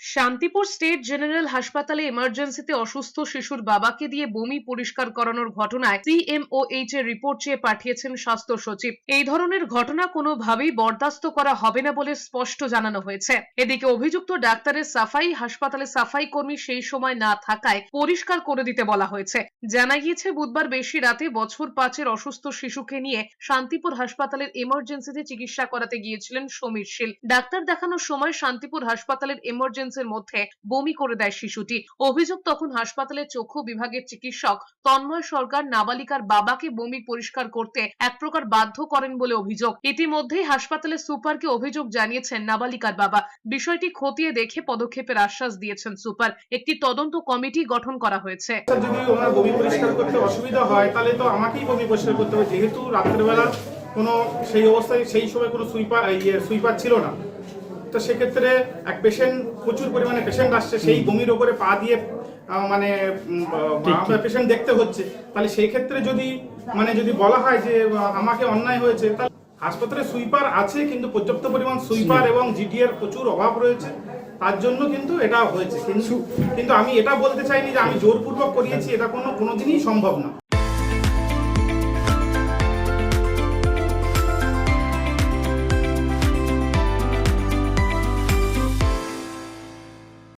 Shantipur state general হাসপাতালে এমার্জেন্সিতে অসুস্থ শিশুর বাবাকে দিয়ে বমি পরিষ্কার করানোর ঘটনায় সিএমওএইচ এর রিপোর্ট চেয়ে পাঠিয়েছেন স্বাস্থ্য সচিব। এই ধরনের ঘটনা কোনোভাবেই বরদাস্ত করা হবে না বলে স্পষ্ট জানানো হয়েছে। এদিকে অভিযুক্ত ডাক্তারের সাফাই, হাসপাতালে সাফাই কর্মী সেই সময় না থাকায় পরিষ্কার করে দিতে বলা হয়েছে। জানা গিয়েছে, বুধবার বেশি রাতে বছর পাঁচের অসুস্থ শিশুকে নিয়ে শান্তিপুর হাসপাতালের এমার্জেন্সিতে চিকিৎসা করাতে গিয়েছিলেন সমীর শীল। ডাক্তার দেখানোর সময় শান্তিপুর হাসপাতালের এমার্জেন্সির মধ্যে বমি করে দেয় শিশুটি। অভিযোগ তখন হাসপাতালের চক্ষু বিভাগের চিকিৎসক তন্ময় সরকার নাবালিকার বাবাকে বমি পরিষ্কার করতে এক প্রকার বাধ্য করেন বলে অভিযোগ। ইতিমধ্যেই হাসপাতালের সুপারকে অভিযোগ জানিয়েছেন নাবালিকার বাবা। বিষয়টি খতিয়ে দেখে পদক্ষেপের আশ্বাস দিয়েছেন সুপার। একটি তদন্ত কমিটি গঠন করা হয়েছে। যদি ওনার বমি পরিষ্কার করতে অসুবিধা হয়, তাহলে তো আমাকেই বমি পরিষ্কার করতে হবে। যেহেতু রাত্রেবেলা কোনো সেই অবস্থায় সেই সময় কোনো সুইপার ইয়ে সুইপার ছিল না। তো সেক্ষেত্রে এক পেশেন্ট প্রচুর পরিমাণে পেশেন্ট আসছে সেই বমির ওপরে পা দিয়ে মানে পেশেন্ট দেখতে হচ্ছে। তাহলে সেই ক্ষেত্রে যদি মানে যদি বলা হয় যে আমাকে অন্যায় হয়েছে তাহলে হাসপাতালে সুইপার আছে কিন্তু পর্যাপ্ত পরিমাণ সুইপার এবং জিডিএর প্রচুর অভাব রয়েছে। তার জন্য কিন্তু এটা হয়েছে। কিন্তু কিন্তু আমি এটা বলতে চাইনি যে আমি জোরপূর্বক করিয়েছি এটা কোনো কোনোদিনই সম্ভব না।